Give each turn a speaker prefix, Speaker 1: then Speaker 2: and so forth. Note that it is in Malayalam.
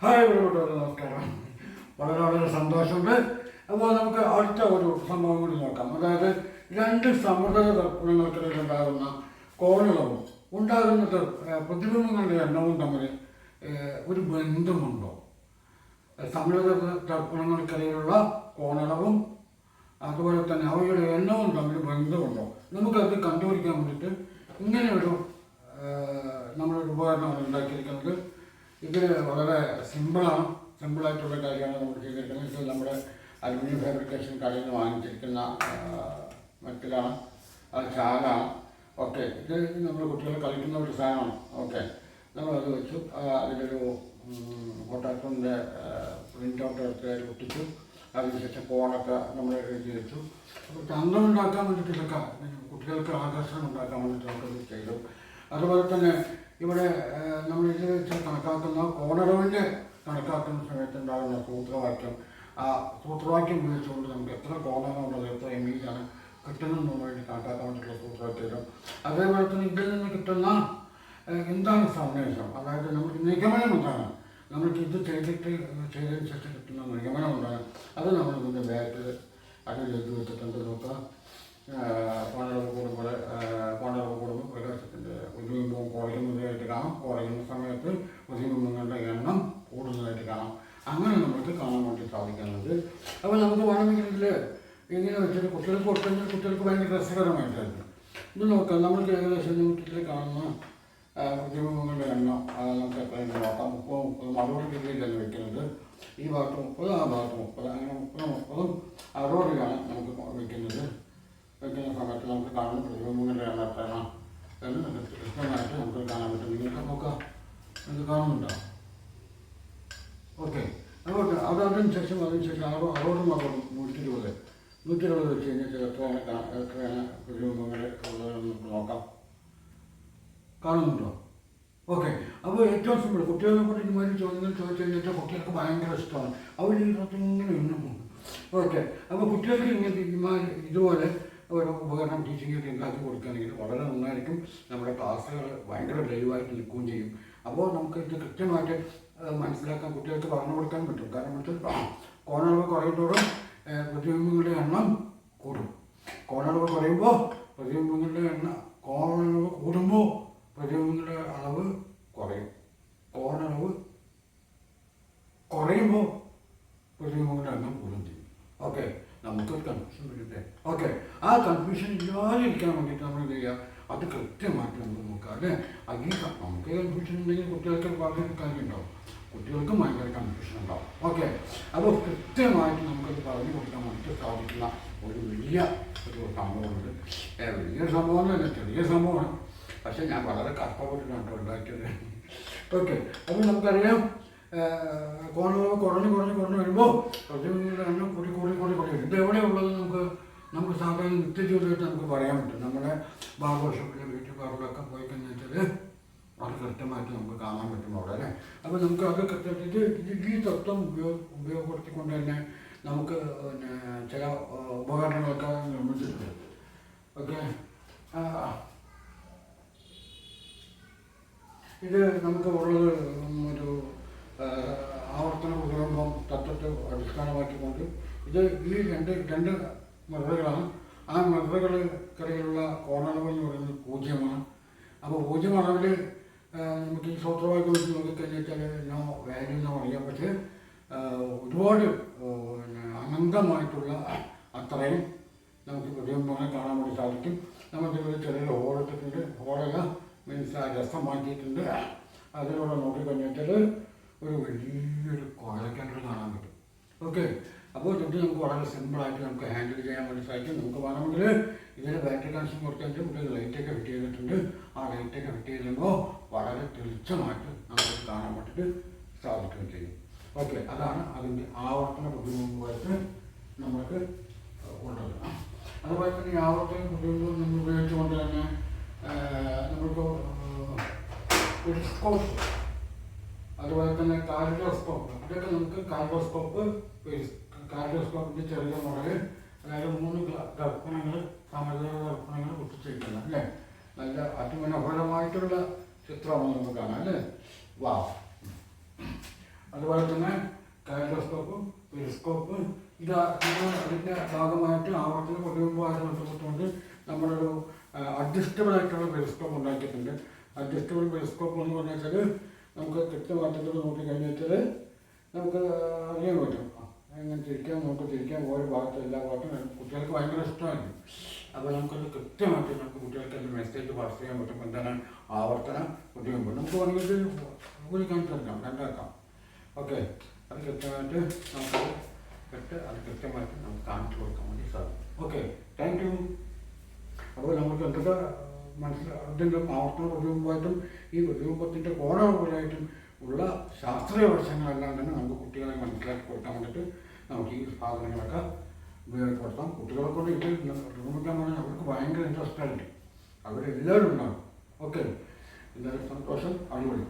Speaker 1: ഹായ് നമസ്കാരം. വളരെ വളരെ സന്തോഷമുണ്ട്. അപ്പോൾ നമുക്ക് അടുത്ത ഒരു സംഭവം കൂടി നോക്കാം. അതായത് രണ്ട് സമുദ്ര തർപ്പണങ്ങൾക്കിടയിൽ ഉണ്ടാകുന്ന കോണുകളും ഉണ്ടാകുന്ന പ്രതിബിംബങ്ങളുടെ എണ്ണവും തമ്മിൽ ഒരു ബന്ധമുണ്ടോ? സമുദ്ര തർപ്പണങ്ങൾക്കിടയിലുള്ള കോണളവും അതുപോലെ തന്നെ അവയുടെ എണ്ണവും തമ്മിൽ ബന്ധമുണ്ടോ? നമുക്കത് കണ്ടുപിടിക്കാൻ വേണ്ടിയിട്ട് ഇങ്ങനെയൊരു നമ്മളൊരു ഉപകരണമാണ് ഉണ്ടാക്കിയിരിക്കുന്നത് ഇത് വളരെ സിമ്പിളാണ്. സിമ്പിളായിട്ടുള്ള കാര്യമാണ് നമ്മൾ ചെയ്തിരിക്കുന്നത് നമ്മുടെ അലുമിനിയം ഫാബ്രിക്കേഷൻ കടയിൽ നിന്ന് വാങ്ങിച്ചിരിക്കുന്ന മെറ്റലാണ്. അത് ചാലാണ്. ഓക്കെ. ഇത് നമ്മൾ കുട്ടികൾ കളിക്കുന്ന ഒരു സാധനമാണ്. ഓക്കെ. നമ്മളത് വെച്ചു. അതിലൊരു ഫോട്ടോസിന്റെ പ്രിന്റ് ഔട്ട് എടുത്ത് അതിൽ ഒട്ടിച്ചു. അതിനുശേഷം കോണൊക്കെ നമ്മൾ എഴുതി വെച്ചു. അപ്പോൾ ചന്തം ഉണ്ടാക്കാൻ വേണ്ടിയിട്ടൊക്കെ കുട്ടികൾക്ക് ആകർഷണം ഉണ്ടാക്കാൻ വേണ്ടിയിട്ട് നമുക്കത് ചെയ്തു. അതുപോലെ തന്നെ ഇവിടെ നമ്മൾ ഇത് വെച്ച് കണക്കാക്കുന്ന കോണറവിന്റെ കണക്കാക്കുന്ന സമയത്ത് ഉണ്ടാകുന്ന സൂത്രവാക്യം. ആ സൂത്രവാക്യം ഉപയോഗിച്ചുകൊണ്ട് നമുക്ക് എത്ര കോണാണുള്ളത് എത്ര എം ആണ് കിട്ടുന്നതെന്ന് വേണ്ടി കണക്കാക്കാൻ വേണ്ടിയിട്ടുള്ള സൂത്രവാക്യം അതേപോലെ തന്നെ ഇതിൽ നിന്ന് കിട്ടുന്ന എന്താണ് സന്ദേശം? അതായത് നമുക്ക് നിഗമനം എന്താണ് നമ്മൾക്ക് ഇത് ചെയ്തിട്ട് ചെയ്തതിന് ശേഷം കിട്ടുന്ന നിഗമനം എന്താണ് അത് നമ്മൾ ഇതിന്റെ ബാക്കിൽ അതിൽ എഴുതി വെച്ചിട്ടുണ്ട്. നോക്കുക കോണളവ് കൂടുമ്പോൾ കോണളവ് കൂടുമ്പോൾ പ്രകാശത്തിന്റെ ഉദ്യമിമ്പവും കുറയുന്നതായിട്ട് കാണാം കുറയുന്ന സമയത്ത് ഉദ്യമിമ്പങ്ങളുടെ എണ്ണം കൂടുതലായിട്ട് കാണാം. അങ്ങനെ നമുക്ക് കാണാൻ വേണ്ടി സാധിക്കുന്നുണ്ട് അപ്പോൾ നമുക്ക് വേണമെങ്കിൽ ഇങ്ങനെ വെച്ചിട്ട് കുട്ടികൾക്ക് കൊടുത്തെങ്കിൽ കുട്ടികൾക്ക് ഭയങ്കര രസകരമായിട്ടായിരുന്നു. ഇത് നോക്കാം നമ്മൾക്ക് ഏകദേശം കുട്ടികളെ കാണുന്ന ഉദ്യമങ്ങളുടെ എണ്ണം നമുക്ക് എത്രയും നോക്കാം മുപ്പത് മുപ്പത് അറുപത് ഡിഗ്രിയിലല്ല വെക്കുന്നത്. ഈ ഭാഗത്ത് മുപ്പത് ആ ഭാഗത്ത് മുപ്പത് അങ്ങനെ മുപ്പത് മുപ്പതും അറുപതിലാണ് നമുക്ക് വെക്കുന്നത്. വെക്കുന്ന സമയത്ത് നമുക്ക് കാണുന്ന പ്രതിബിംബങ്ങളുടെ എണ്ണം എത്രയാണ്? എന്ന് നമുക്ക് കൃത്യമായിട്ട് നമുക്ക് കാണാൻ പറ്റും. നിങ്ങൾക്ക് നോക്കാം. നിങ്ങൾക്ക് കാണുന്നുണ്ടോ? ഓക്കെ അതുകൊണ്ട് അത് അതിനുശേഷം അതിനുശേഷം അറുപത് അറുപതും അറുപതും നൂറ്റി ഇരുപത് നൂറ്റി ഇരുപത് വെച്ച് കഴിഞ്ഞാൽ എത്രയാണ് എത്രയാണ് പ്രതിബിംബങ്ങൾ ഉള്ളതെന്ന് നമുക്ക് നോക്കാം. കാണുന്നുണ്ടോ? ഓക്കെ അപ്പോൾ ഏറ്റവും സിമ്പിൾ കുട്ടികളെ കൊണ്ട് ഇതുമാതിരി ചോദ്യങ്ങൾ ചോദിച്ചു കഴിഞ്ഞാൽ കുട്ടികൾക്ക് ഭയങ്കര ഇഷ്ടമാണ്. അവർ ഇതിനകത്ത് ഇങ്ങനെ പോകും. ഓക്കെ അപ്പോൾ കുട്ടികൾക്ക് ഇങ്ങനെ ഇതുപോലെ ഒരു ഉപകരണം ടീച്ചിങ് ഉണ്ടാക്കി കൊടുക്കുകയാണെങ്കിൽ വളരെ നന്നായിരിക്കും. നമ്മുടെ ക്ലാസ്സുകൾ ഭയങ്കര ലൈവായിട്ട് നിൽക്കുകയും ചെയ്യും. അപ്പോൾ നമുക്ക് ഇത് കൃത്യമായിട്ട് മനസ്സിലാക്കാൻ കുട്ടികൾക്ക് പറഞ്ഞു കൊടുക്കാൻ പറ്റും. കാരണം വെച്ചാൽ കോണളവ് കുറയുന്നതോടും പ്രതിബിംബങ്ങളുടെ എണ്ണം കൂടും. കോണളവ് കുറയുമ്പോൾ പ്രതിബിംബങ്ങളുടെ എണ്ണം കോണളവ് കൂടുമ്പോൾ പ്രതിബിംബങ്ങളുടെ അളവ് കുറയും കോണളവ് കുറയുമ്പോൾ പ്രതിബിംബങ്ങളുടെ എണ്ണം കൂടും ചെയ്യും ഓക്കെ നമുക്കൊരു കൺഫ്യൂഷൻ വരട്ടെ ഓക്കെ ആ കൺഫ്യൂഷൻ ഇല്ലാതിരിക്കാൻ വേണ്ടിയിട്ട് നമ്മൾ എന്ത് ചെയ്യുക? അത് കൃത്യമായിട്ട് നമ്മൾ നോക്കുക അല്ലേ? അല്ലെങ്കിൽ നമുക്ക് കൺഫ്യൂഷൻ ഉണ്ടെങ്കിൽ കുട്ടികൾക്ക് വളരെ കാര്യമുണ്ടാവും കുട്ടികൾക്കും ഭയങ്കര കൺഫ്യൂഷൻ ഉണ്ടാവും. ഓക്കെ അപ്പോൾ കൃത്യമായിട്ട് നമുക്കത് പറഞ്ഞു കൊടുക്കാൻ വേണ്ടിയിട്ട് സാധിക്കുന്ന ഒരു വലിയ ഒരു സംഭവമുണ്ട്. വലിയ തന്നെ ചെറിയ സംഭവമാണ്. പക്ഷേ ഞാൻ വളരെ കഷ്ടപ്പെട്ടിട്ടാണ് ഉണ്ടാക്കിയത്. ഓക്കെ അപ്പോൾ നമുക്കറിയാം കോണ കുറഞ്ഞ് കുറഞ്ഞ് കുറഞ്ഞ് വരുമ്പോൾ പ്രതിബിംബങ്ങളുടെ എണ്ണം കൂടി വരും ഇത് എവിടെയുള്ളത് നമുക്ക് നമുക്ക് നിത്യജീവിതമായിട്ട് നമുക്ക് പറയാൻ പറ്റും. നമ്മുടെ ബാർബർ ഷോപ്പിലും ബ്യൂട്ടി പോയി കഴിഞ്ഞാൽ അത് കൃത്യമായിട്ട് നമുക്ക് കാണാൻ പറ്റും അവിടെ അല്ലേ? അപ്പോൾ നമുക്ക് അത് കൃത്യമായിട്ട് ഇത് ഈ തത്വം ഉപയോഗ ഉപയോഗപ്പെടുത്തിക്കൊണ്ട് തന്നെ നമുക്ക് പിന്നെ ചില ഉപകരണങ്ങളൊക്കെ നിർമ്മിച്ചിട്ടുണ്ട് ഓക്കെ? ഇത് നമുക്ക് ഉള്ളത് ഒരു ആവർത്തന കുടുംബം തത്വത്തെ അടിസ്ഥാനമാക്കിക്കൊണ്ട് ഇത് ഈ രണ്ട് രണ്ട് മൃതകളാണ് ആ മൃതകൾക്കിടയിലുള്ള കോണളവ് എന്ന് പറയുന്നത് പൂജ്യമാണ്. അപ്പോൾ പൂജ്യം അളവിൽ നമുക്ക് ഈ സൂത്രവാക്യം വെച്ച് നോക്കിക്കഴിഞ്ഞാൽ നോ വാല്യൂ എന്ന് പറയാം. പക്ഷേ ഒരുപാട് അനന്തമായിട്ടുള്ള അത്രയും നമുക്ക് പ്രതിബിംബങ്ങളെ കാണാൻ വേണ്ടി സാധിക്കും. നമുക്കിവിടെ ചെറിയൊരു ഹോളെടുത്തിട്ടുണ്ട് ഹോളല്ല മീൻസ് ആ രസം മാറ്റിയിട്ടുണ്ട്. അതിലൂടെ നോക്കിക്കഴിഞ്ഞാൽ ഒരു വലിയൊരു കോഴക്കിണർ കാണാൻ പറ്റും. ഓക്കെ അപ്പോൾ ചുട്ടി നമുക്ക് വളരെ സിമ്പിളായിട്ട് നമുക്ക് ഹാൻഡിൽ ചെയ്യാൻ വേണ്ടി സാധിക്കും. നമുക്ക് വേണമെങ്കിൽ ഇതിന് ബാറ്ററി കണക്ഷൻ കൊടുത്തിട്ട് ഇവിടെ ലൈറ്റൊക്കെ ഫിറ്റ് ചെയ്തിട്ടുണ്ട്. ആ ലൈറ്റൊക്കെ ഫിറ്റ് ചെയ്തുമ്പോൾ വളരെ തെളിച്ചമായിട്ട് നമുക്ക് കാണാൻ വേണ്ടിയിട്ട് സാധിക്കുകയും ചെയ്യും. ഓക്കെ അതാണ് അതിന്റെ ആവർത്തന ബുദ്ധിമുട്ട് നമുക്ക് ഉള്ളത്. അതുപോലെ തന്നെ ഈ ആവർത്തന ബുദ്ധിമുട്ട് നമ്മൾ ഉപയോഗിച്ചുകൊണ്ട് തന്നെ നമ്മളിപ്പോൾ ഒരു സ്കോപ്പ് അതുപോലെ തന്നെ കാർഡിയോസ്കോപ്പ് ഇതൊക്കെ നമുക്ക് കാർഡിയോസ്കോപ്പ് കാർഡിയോസ്കോപ്പിന്റെ ചെറിയ മുറയിൽ അതായത് മൂന്ന് ദർപ്പണങ്ങൾ സമതല ദർപ്പണങ്ങൾ ഒട്ടിച്ചിരിക്കുന്നത് അല്ലേ? നല്ല അതിമനോഹരമായിട്ടുള്ള ചിത്രമാണ് നമുക്ക് കാണാം അല്ലേ? വാ അതുപോലെ തന്നെ കാലഡോസ്കോപ്പ് പെരിസ്കോപ്പ് ഇത് അതിന്റെ ഭാഗമായിട്ട് ആവർത്തന പ്രതിബിംബമായിട്ട് ബന്ധപ്പെട്ടുകൊണ്ട് നമ്മളൊരു അഡ്ജസ്റ്റബിൾ ആയിട്ടുള്ള പെരിസ്കോപ്പ് ഉണ്ടാക്കിയിട്ടുണ്ട്. അഡ്ജസ്റ്റബിൾ പെരിസ്കോപ്പ് എന്ന് പറഞ്ഞാൽ നമുക്ക് കൃത്യമായിട്ട് നോക്കി കഴിഞ്ഞാൽ നമുക്ക് അറിയാൻ പറ്റും. ആ, എങ്ങനെ തിരിക്കാൻ നമുക്ക് തിരിക്കാൻ ഓരോ ഭാഗത്തും എല്ലാ ഭാഗത്തും കുട്ടികൾക്ക് ഭയങ്കര ഇഷ്ടമാണ്. അപ്പോൾ നമുക്കത് കൃത്യമായിട്ട് നമുക്ക് കുട്ടികൾക്ക് അതിന്റെ മെസ്സേജ് പാസ് ചെയ്യാൻ പറ്റും. എന്താണ്? ആവർത്തന ബുദ്ധിമുട്ട്. നമുക്ക് വേണമെങ്കിൽ ഒരു കാണിച്ചു തരാം രണ്ടാക്കാം. ഓക്കെ. അത് കൃത്യമായിട്ട് നമുക്ക് ഇട്ട് അത് കൃത്യമായിട്ട് നമുക്ക് കാണിച്ചു കൊടുക്കാൻ വേണ്ടി സാധിക്കും. ഓക്കെ. താങ്ക് യു അപ്പോൾ നമുക്ക് എന്തൊക്കെ മനസ്സിലാ അതിന്റെ ആവർത്തന പ്രതിബിംബമായിട്ടും ഈ പ്രതിബിംബത്തിന്റെ കോണമുകളായിട്ടും ഉള്ള ശാസ്ത്രീയ വശങ്ങളെല്ലാം തന്നെ നമുക്ക് കുട്ടികളെ മനസ്സിലാക്കി കൊടുക്കാൻ വേണ്ടിയിട്ട് നമുക്ക് ഈ സാധനങ്ങളൊക്കെ ഉപയോഗപ്പെടുത്താം. കുട്ടികളെ കൊണ്ട് ഇത് നിർമ്മിക്കാൻ പറഞ്ഞാൽ അവർക്ക് ഭയങ്കര ഇൻട്രസ്റ്റ് ആയിട്ട് അവരെല്ലാവരും ഉണ്ടാകും ഓക്കെ എല്ലാവരും സന്തോഷം. അടിപൊളി.